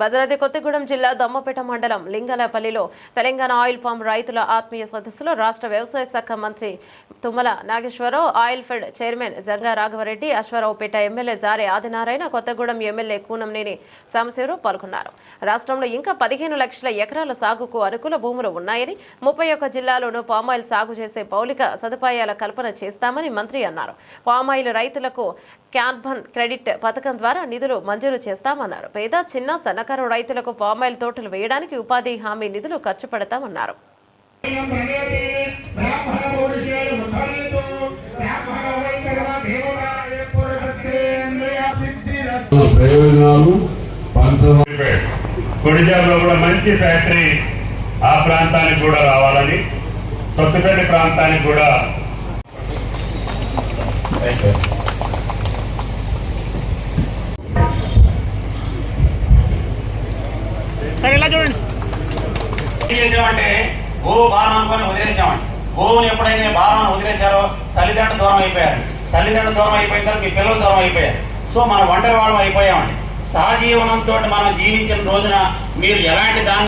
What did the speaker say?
భద్రాద్రి కొత్తగూడెం జిల్లా దమ్మపేట మండలం లింగలపల్లిలో Telangana oil palm రైతుల ఆత్మీయ సదస్సులో రాష్ట్ర వ్యవసాయ శాఖ మంత్రి Tummala Nageswararao oil fed chairman Janga Raghavareddy Aswaraopeta MLA Jare Adinarayana Kothagudem MLA Koonanneni Sambasivarao పాల్గొన్నారు. రాష్ట్రంలో ఇంకా పదిహేను లక్షల ఎకరాల సాగుకు అనుకూల భూములు ఉన్నాయని ముప్పై ఒక్క జిల్లాలోనూ పామాయిల్ సాగు చేసే మౌలిక సదుపాయాల కల్పన చేస్తామని మంత్రి అన్నారు. పామాయిల్ రైతులకు క్యాన్బన్ క్రెడిట్ పథకం ద్వారా నిధులు మంజూరు చేస్తామన్నారు. పేద చిన్న సన్నకారు రైతులకు పామాయిల్ తోటలు వేయడానికి ఉపాధి హామీ నిధులు ఖర్చు పెడతామన్నారు. ప్రగతి కొడిజాబ్లో కూడా మంచి ఫ్యాక్టరీ ఆ ప్రాంతానికి కూడా రావాలని సొత్తుపేట ప్రాంతానికి కూడా. ఏం చేసామంటే ఓ బాణం అనుకొని వదిలేసామండి గోవుని ఎప్పుడైతే బాణం వదిలేశారో తల్లిదండ్రులు దూరం అయిపోయారు. తల్లిదండ్రులు దూరం అయిపోయిన తర్వాత మీ పిల్లలు దూరం అయిపోయారు. సో మనం ఒంటరి వాళ్ళం అయిపోయామండి. సహజీవనంతో మనం జీవించిన రోజున మీరు ఎలాంటి దాన్ని